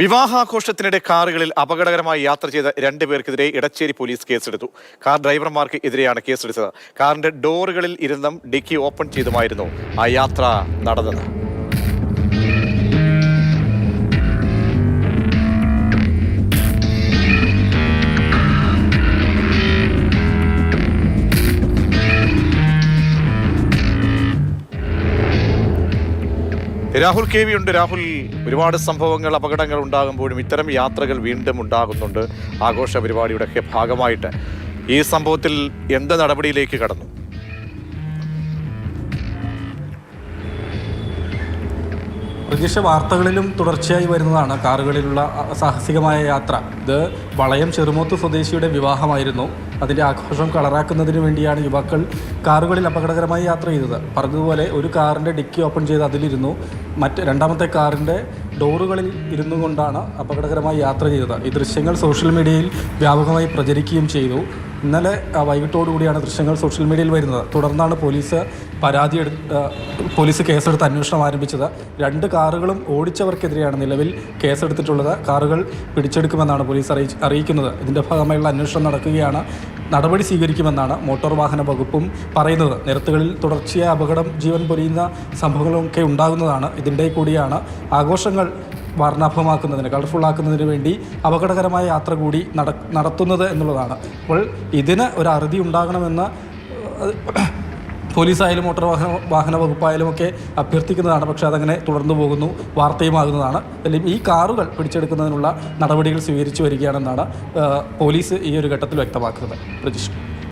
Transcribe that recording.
വിവാഹാഘോഷത്തിനിടെ കാറുകളിൽ അപകടകരമായി യാത്ര ചെയ്ത രണ്ടുപേർക്കെതിരെ ഇടച്ചേരി പോലീസ് കേസെടുത്തു. കാർ ഡ്രൈവർമാർക്ക് എതിരെയാണ് കേസെടുത്തത്. കാറിന്റെ ഡോറുകളിൽ ഇരുന്നും ഡിക്കി ഓപ്പൺ ചെയ്തുമായിരുന്നു ആ യാത്ര നടന്നത്. രാഹുൽ കെ വി ഉണ്ട്. രാഹുൽ ഒരുപാട് സംഭവങ്ങൾ അപകടങ്ങൾ ഉണ്ടാകുമ്പോഴും ഇത്തരം യാത്രകൾ വീണ്ടും ഉണ്ടാകുന്നുണ്ട്. ആഘോഷ പരിപാടിയുടെ ഒക്കെ ഭാഗമായിട്ട്. ഈ സംഭവത്തിൽ എന്ത് നടപടിയിലേക്ക് കടന്നു? പ്രതീക്ഷ വാർത്തകളിലും തുടർച്ചയായി വരുന്നതാണ് കാറുകളിലുള്ള സാഹസികമായ യാത്ര. ഇത് വളയം ചെറുമൂത്ത് സ്വദേശിയുടെ വിവാഹമായിരുന്നു. അതിന്റെ ആഘോഷം കളറാക്കുന്നതിന് വേണ്ടിയാണ് യുവാക്കൾ കാറുകളിൽ അപകടകരമായി യാത്ര ചെയ്തത്. പറഞ്ഞതുപോലെ ഒരു കാറിന്റെ ഡിക്കി ഓപ്പൺ ചെയ്ത് അതിലിരുന്നു. മറ്റ് രണ്ടാമത്തെ കാറിന്റെ ഡോറുകളിൽ ഇരുന്നു കൊണ്ടാണ് അപകടകരമായി യാത്ര ചെയ്തത്. ഈ ദൃശ്യങ്ങൾ സോഷ്യൽ മീഡിയയിൽ വ്യാപകമായി പ്രചരിക്കുകയും ചെയ്തു. ഇന്നലെ വൈകിട്ടോടുകൂടിയാണ് ദൃശ്യങ്ങൾ സോഷ്യൽ മീഡിയയിൽ വരുന്നത്. തുടർന്നാണ് പോലീസ് പരാതി പോലീസ് കേസെടുത്ത് അന്വേഷണം ആരംഭിച്ചത്. രണ്ട് കാറുകളും ഓടിച്ചവർക്കെതിരെയാണ് നിലവിൽ കേസെടുത്തിട്ടുള്ളത്. കാറുകൾ പിടിച്ചെടുക്കുമെന്നാണ് പോലീസ് അറിയിച്ച് അറിയിക്കുന്നത്. ഇതിന്റെ ഭാഗമായുള്ള അന്വേഷണം നടക്കുകയാണ്. നടപടി സ്വീകരിക്കുമെന്നാണ് മോട്ടോർ വാഹന വകുപ്പും പറയുന്നത്. നിരത്തുകളിൽ തുടർച്ചയായ അപകടം ജീവൻ പൊലിയുന്ന സംഭവങ്ങളൊക്കെ ഉണ്ടാകുന്നതാണ്. ഇതിന്റെ കൂടിയാണ് ആഘോഷങ്ങൾ വർണാഭമാക്കുന്നതിന് കളർഫുൾ ആക്കുന്നതിന് വേണ്ടി അപകടകരമായ യാത്ര കൂടി നട നടത്തുന്നത് എന്നുള്ളതാണ്. അപ്പോൾ ഇതിന് ഒരു അറുതി ഉണ്ടാകണമെന്ന് പോലീസായാലും മോട്ടോർ വാഹന വാഹന വകുപ്പായാലും ഒക്കെ അഭ്യർത്ഥിക്കുന്നതാണ്. പക്ഷേ അതങ്ങനെ തുടർന്നു പോകുന്നു വാർത്തയുമാകുന്നതാണ്. അല്ലെങ്കിൽ ഈ കാറുകൾ പിടിച്ചെടുക്കുന്നതിനുള്ള നടപടികൾ സ്വീകരിച്ചു വരികയാണെന്നാണ് പോലീസ് ഈ ഒരു ഘട്ടത്തിൽ വ്യക്തമാക്കുന്നത്. പ്രജിഷ്